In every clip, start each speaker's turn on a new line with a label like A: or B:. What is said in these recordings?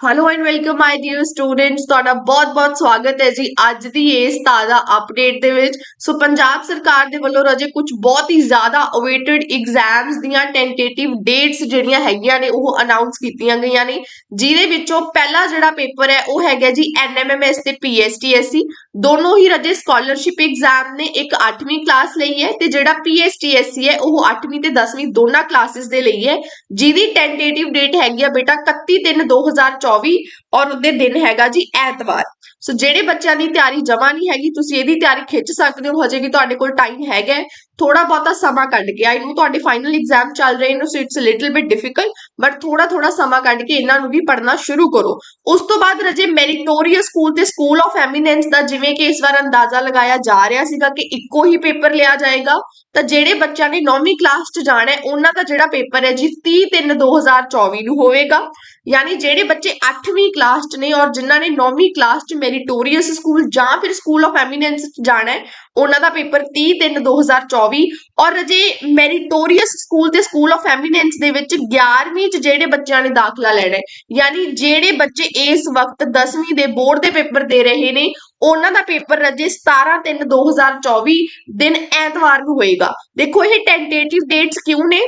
A: Hello and welcome my dear students ਤੁਹਾਡਾ ਬਹੁਤ-ਬਹੁਤ ਸਵਾਗਤ ਹੈ ਜੀ ਅੱਜ ਦੀ ਇਸ ਤਾਜ਼ਾ ਅਪਡੇਟ ਦੇ ਵਿੱਚ। ਸੋ ਪੰਜਾਬ ਸਰਕਾਰ ਦੇ ਵੱਲੋਂ ਰਜੇ ਕੁਝ ਬਹੁਤ ਹੀ ਜ਼ਿਆਦਾ ਅਵੇਟਡ ਐਗਜ਼ਾਮਸ ਦੀਆਂ ਟੈਂਟੇਟਿਵ ਡੇਟਸ ਜਿਹੜੀਆਂ ਹੈਗੀਆਂ ਨੇ, ਉਹ ਅਨਾਉਂਸ ਕੀਤੀਆਂ ਗਈਆਂ ਨੇ। ਜਿਹਦੇ ਵਿੱਚੋਂ ਪਹਿਲਾ ਜਿਹੜਾ ਪੇਪਰ ਹੈ, ਉਹ ਹੈਗਾ ਜੀ ਐਨਐਮਐਮਐਸ ਤੇ ਪੀਐਸਟੀਐਸਸੀ ਦੋਨੋਂ ਹੀ ਰਜੇ ਸਕਾਲਰਸ਼ਿਪ ਐਗਜ਼ਾਮ ਨੇ ਇੱਕ 8ਵੀਂ ਕਲਾਸ ਲਈ ਹੈ ਤੇ ਜਿਹੜਾ ਪੀਐਸਟੀਐਸਸੀ ਹੈ, ਉਹ 8ਵੀਂ ਤੇ 10ਵੀਂ ਦੋਨਾਂ ਕਲਾਸਿਸ ਦੇ ਲਈ ਹੈ। ਜਿਹਦੀ ਟੈਂਟੇਟਿਵ ਡੇਟ ਹੈਗੀ ਆ ਬੇਟਾ 31 3 2024 ਔਰ ਉਹਦੇ ਦਿਨ ਹੈਗਾ ਜੀ ਐਤਵਾਰ। ਸੋ ਜਿਹੜੇ ਬੱਚਿਆਂ ਦੀ ਤਿਆਰੀ ਜਮਾ ਨਹੀਂ ਹੈਗੀ, ਤੁਸੀਂ ਇਹਦੀ ਤਿਆਰੀ ਖਿੱਚ ਸਕਦੇ ਹੋ। ਹਜੇ ਵੀ ਤੁਹਾਡੇ ਕੋਲ ਟਾਈਮ ਹੈਗਾ ਥੋੜਾ ਬਹੁਤਾ ਸਮਾਂ ਕੱਢ ਕੇ ਆਈ ਨੂੰ ਤੁਹਾਡੇ ਫਾਈਨਲ ਐਗਜ਼ਾਮ ਚੱਲ ਰਹੇ ਨੇ so it's little bit difficult but ਥੋੜਾ ਥੋੜਾ ਸਮਾਂ ਕੱਢ ਕੇ ਇਹਨਾਂ ਨੂੰ ਵੀ ਪੜ੍ਹਨਾ ਸ਼ੁਰੂ ਕਰੋ। ਉਸ ਤੋਂ ਬਾਅਦ ਰਜੇ ਮੈਰੀਟੋਰੀਅਸ ਸਕੂਲ ਤੇ ਸਕੂਲ ਆਫ ਐਮੀਨੈਂਸ ਦਾ ਜਿਵੇਂ ਕਿ ਇਸ ਵਾਰ ਅੰਦਾਜ਼ਾ ਲਗਾਇਆ ਜਾ ਰਿਹਾ ਸੀਗਾ ਕਿ ਇੱਕੋ ਹੀ ਪੇਪਰ ਲਿਆ ਜਾਏਗਾ। ਤਾਂ ਜਿਹੜੇ ਬੱਚਿਆਂ ਨੇ 9ਵੀਂ ਕਲਾਸ 'ਚ ਜਾਣਾ ਹੈ, ਉਹਨਾਂ ਦਾ ਜਿਹੜਾ ਪੇਪਰ ਹੈ ਜੀ 30 3 2024 ਨੂੰ ਹੋਵੇਗਾ। ਯਾਨੀ ਜਿਹੜੇ ਬੱਚੇ 8ਵੀਂ ਕਲਾਸ 'ਚ ਨੇ ਔਰ ਜਿਨ੍ਹਾਂ ਨੇ 9ਵੀਂ ਕਲਾਸ 'ਚ ਮੈਰੀਟੋਰੀਅਸ ਸਕੂਲ ਜਾਂ ਫਿਰ ਸਕੂਲ ਆਫ ਐਮੀਨੈਂਸ 'ਚ ਜਾਣਾ ਹੈ, ਉਹਨਾਂ ਦਾ ਪੇਪਰ 30 3 2024 ਔਰ ਰਜੇ ਮੈਰੀਟੋਰੀਅਸ ਸਕੂਲ ਤੇ ਸਕੂਲ ਆਫ ਐਮੀਨੈਂਸ ਦੇ ਵਿੱਚ 11ਵੀਂ 'ਚ ਜਿਹੜੇ ਬੱਚਿਆਂ ਨੇ ਦਾਖਲਾ ਲੈਣਾ ਹੈ, ਯਾਨੀ ਜਿਹੜੇ ਬੱਚੇ ਇਸ ਵਕਤ 10ਵੀਂ ਦੇ ਬੋਰਡ ਦੇ ਪੇਪਰ ਦੇ ਰਹੇ ਨੇ, ਉਹਨਾਂ ਦਾ ਪੇਪਰ ਰਜੇ 17 3 2024 ਦਿਨ ਐਤਵਾਰ ਨੂੰ ਹੋਏਗਾ। ਦੇਖੋ ਇਹ ਟੈਂਟੇਟਿਵ ਡੇਟਸ ਕਿਉਂ ਨੇ?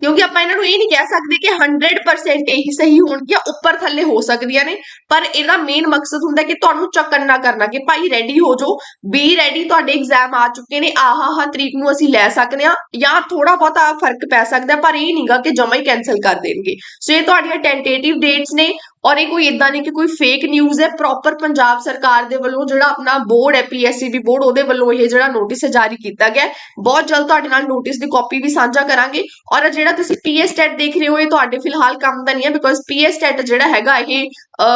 A: ਕਿਉਂਕਿ ਆਪਾਂ ਇਹਨਾਂ ਨੂੰ ਇਹ ਨਹੀਂ ਕਹਿ ਸਕਦੇ ਕਿ 100% ਇਹੀ ਸਹੀ ਹੋਣਗੀਆਂ, ਉੱਪਰ ਥੱਲੇ ਹੋ ਸਕਦੀਆਂ ਨੇ। ਪਰ ਇਹਦਾ ਮੇਨ ਮਕਸਦ ਹੁੰਦਾ ਕਿ ਤੁਹਾਨੂੰ ਚੱਕਰ ਨਾ ਕਰਨਾ ਕਿ ਭਾਈ ਰੈਡੀ ਹੋ ਜਾਓ। ਬੀ ਰੈਡੀ ਤੁਹਾਡੇ ਐਗਜ਼ਾਮ ਆ ਚੁੱਕੇ ਨੇ। ਆਹ ਆਹ ਤਰੀਕ ਨੂੰ ਅਸੀਂ ਲੈ ਸਕਦੇ ਆ ਜਾਂ ਥੋੜਾ ਬਹੁਤਾ ਫ਼ਰਕ ਪੈ ਸਕਦਾ, ਪਰ ਇਹ ਨਹੀਂਗਾ ਕਿ ਜਮਾ ਹੀ ਕੈਨਸਲ ਕਰ ਦੇਣਗੇ। ਸੋ ਇਹ ਤੁਹਾਡੀਆਂ ਟੈਂਟੇਟਿਵ ਡੇਟਸ ਨੇ। ਔਰ ਇਹ ਕੋਈ ਇਦਾਂ ਨਹੀਂ ਕਿ ਕੋਈ ਫੇਕ ਨਿਊਜ਼ ਹੈ ਪ੍ਰੋਪਰ ਪੰਜਾਬ ਸਰਕਾਰ ਦੇ ਵੱਲੋਂ ਜਿਹੜਾ ਆਪਣਾ ਬੋਰਡ ਹੈ ਪੀਐਸਸੀਬੀ ਬੋਰਡ ਉਹਦੇ ਵੱਲੋਂ ਇਹ ਜਿਹੜਾ ਨੋਟਿਸ ਜਾਰੀ ਕੀਤਾ ਗਿਆ ਬਹੁਤ ਜਲਦ ਤੁਹਾਡੇ ਨਾਲ ਨੋਟਿਸ ਦੀ ਕਾਪੀ ਵੀ ਸਾਂਝਾ ਕਰਾਂਗੇ। ਔਰ ਜਿਹੜਾ ਤੁਸੀਂ ਪੀਐਸ ਟੈਟ ਦੇਖ ਰਹੇ ਹੋ, ਇਹ ਤੁਹਾਡੇ ਫਿਲਹਾਲ ਕੰਮ ਦਾ ਨਹੀਂ ਹੈ ਬਿਕੋਜ਼ ਪੀਐਸ ਟੈਟ ਜਿਹੜਾ ਹੈਗਾ, ਇਹ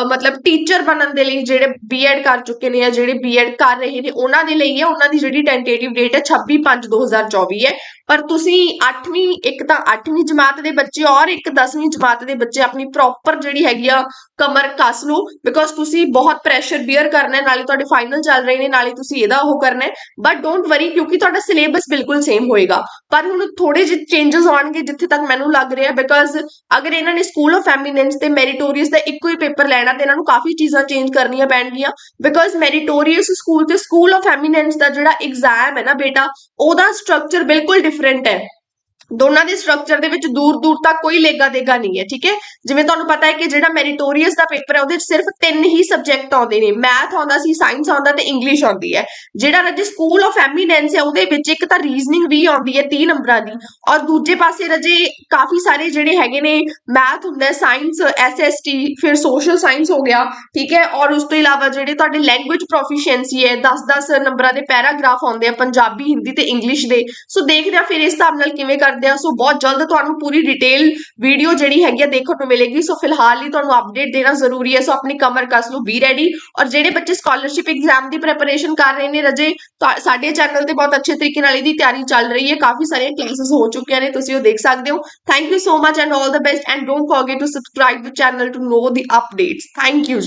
A: ਮਤਲਬ ਟੀਚਰ ਬਣਨ ਦੇ ਲਈ ਜਿਹੜੇ ਬੀਐਡ ਕਰ ਚੁੱਕੇ ਨੇ ਜਾਂ ਜਿਹੜੇ ਬੀਐਡ ਕਰ ਰਹੇ ਨੇ, ਉਹਨਾਂ ਦੇ ਲਈ ਹੈ, ਉਹਨਾਂ ਦੀ ਜਿਹੜੀ ਟੈਂਟੇਟਿਵ ਡੇਟ ਹੈ 26 5 2024 ਹੈ। ਪਰ ਤੁਸੀਂ 8ਵੀਂ ਇੱਕ ਤਾਂ 8ਵੀਂ ਜਮਾਤ ਦੇ ਬੱਚੇ ਔਰ ਇੱਕ 10ਵੀਂ ਜਮਾਤ ਦੇ ਬੱਚੇ ਆਪਣੀ ਪ੍ਰੋਪਰ ਜਿਹੜੀ ਹੈਗੀ ਆ ਕਮਰ ਕੱਸ ਲਓ ਬਿਕੋਜ਼ ਤੁਸੀਂ ਬਹੁਤ ਪ੍ਰੈਸ਼ਰ ਬੀਅਰ ਕਰਨਾ ਹੈ, ਨਾਲੇ ਤੁਹਾਡੇ ਫਾਈਨਲ ਚੱਲ ਰਹੇ ਨੇ, ਨਾਲੇ ਤੁਸੀਂ ਇਹਦਾ ਉਹ ਕਰਨਾ ਹੈ। ਬਟ ਡੋਂਟ ਵਰੀ ਕਿਉਂਕਿ ਤੁਹਾਡਾ ਸਿਲੇਬਸ ਬਿਲਕੁਲ ਸੇਮ ਹੋਏਗਾ। ਪਰ ਹੁਣ ਥੋੜੇ ਜਿਹੇ ਚੇਂਜਸ ਆਉਣਗੇ ਜਿੱਥੇ ਤੱਕ ਮੈਨੂੰ ਲੱਗ ਰਿਹਾ ਬਿਕੋਜ਼ ਅਗਰ ਇਹਨਾਂ ਨੇ ਸਕੂਲ ਆਫ ਐਮੀਨੈਂਸ ਤੇ ਮੈਰੀਟੋਰੀਅਸ ਦਾ ਇੱਕੋ ਹੀ ਪੇਪਰ ਲੈਣਾ ਤੇ ਇਹਨਾਂ ਨੂੰ ਕਾਫੀ ਚੀਜ਼ਾਂ ਚੇਂਜ ਕਰਨੀਆਂ ਪੈਣਗੀਆਂ ਬਿਕੋਜ਼ ਮੈਰੀਟੋਰੀਅਸ ਸਕੂਲ ਤੇ ਸਕੂਲ ਆਫ ਐਮੀਨੈਂਸ ਦਾ ਜਿਹੜਾ ਐਗਜ਼ਾਮ ਹੈ ਨਾ ਬੇਟਾ, ਉਹਦਾ ਸਟਰਕਚਰ ਬਿਲਕੁਲ ਡਿਫਰੈਂਟ ਹੈ। ਦੋਨਾਂ ਦੇ ਸਟਰਕਚਰ ਦੇ ਵਿੱਚ ਦੂਰ ਦੂਰ ਤੱਕ ਕੋਈ ਲੇਗਾ ਦੇਗਾ ਨਹੀਂ ਹੈ, ਠੀਕ ਹੈ? ਜਿਵੇਂ ਤੁਹਾਨੂੰ ਪਤਾ ਹੈ ਕਿ ਜਿਹੜਾ ਮੈਰੀਟੋਰੀਅਸ ਦਾ ਪੇਪਰ ਹੈ, ਉਹਦੇ ਵਿੱਚ ਸਿਰਫ ਤਿੰਨ ਹੀ ਸਬਜੈਕਟ ਆਉਂਦੇ ਨੇ। ਮੈਥ ਆਉਂਦਾ ਸੀ ਸਾਇੰਸ ਆਉਂਦਾ ਤੇ ਇੰਗਲਿਸ਼ ਆਉਂਦੀ ਹੈ। ਜਿਹੜਾ ਰਜੇ ਸਕੂਲ ਆਫ ਐਮੀਨੈਂਸ ਹੈ, ਉਹਦੇ ਵਿੱਚ ਇੱਕ ਤਾਂ ਰੀਜ਼ਨਿੰਗ ਵੀ ਆਉਂਦੀ ਹੈ 3 ਨੰਬਰਾਂ ਦੀ, ਔਰ ਦੂਜੇ ਪਾਸੇ ਰਜੇ ਕਾਫੀ ਸਾਰੇ ਜਿਹੜੇ ਹੈਗੇ ਨੇ ਮੈਥ ਹੁੰਦਾ ਹੈ ਸਾਇੰਸ ਐਸਐਸਟੀ ਫਿਰ ਸੋਸ਼ਲ ਸਾਇੰਸ ਹੋ ਗਿਆ, ਠੀਕ ਹੈ? ਔਰ ਉਸ ਤੋਂ ਇਲਾਵਾ ਜਿਹੜੇ ਤੁਹਾਡੇ ਲੈਂਗੁਏਜ ਪ੍ਰੋਫੀਸ਼ੀਐਂਸੀ ਹੈ 10-10 ਨੰਬਰਾਂ ਦੇ ਪੈਰਾਗ੍ਰਾਫ ਆਉਂਦੇ ਆ, ਪੰਜਾਬੀ, ਹਿੰਦੀ ਤੇ ਇੰਗਲਿਸ਼ ਦੇ। ਸੋ ਦੇਖਦੇ ਆ ਫਿਰ ਇਸ ਹਿਸਾਬ ਨਾਲ ਕਿਵੇਂ ਕਰ ਕਰਦੇ ਆ ਸੋ ਬਹੁਤ ਜਲਦ ਤੁਹਾਨੂੰ ਪੂਰੀ ਡਿਟੇਲ ਵੀਡੀਓ ਜਿਹੜੀ ਹੈਗੀ ਆ ਦੇਖਣ ਨੂੰ ਮਿਲੇਗੀ। ਸੋ ਫਿਲਹਾਲ ਲਈ ਤੁਹਾਨੂੰ ਅਪਡੇਟ ਦੇਣਾ ਜ਼ਰੂਰੀ ਹੈ। ਸੋ ਆਪਣੀ ਕਮਰ ਕਸ ਲਓ ਬੀ ਰੈਡੀ ਔਰ ਜਿਹੜੇ ਬੱਚੇ ਸਕਾਲਰਸ਼ਿਪ ਐਗਜ਼ਾਮ ਦੀ ਪ੍ਰੈਪਰੇਸ਼ਨ ਕਰ ਰਹੇ ਨੇ ਰਜੇ ਸਾਡੇ ਚੈਨਲ ਤੇ ਬਹੁਤ ਅੱਛੇ ਤਰੀਕੇ ਨਾਲ ਇਹਦੀ ਤਿਆਰੀ ਚੱਲ ਰਹੀ ਹੈ। ਕਾਫੀ ਸਾਰੀਆਂ ਕਲਾਸਿਸ ਹੋ ਚੁੱਕੀਆਂ ਨੇ, ਤੁਸੀਂ ਉਹ ਦੇਖ ਸਕਦੇ ਹੋ। Thank you so much and all the best and don't forget to subscribe the channel to know the updates thank you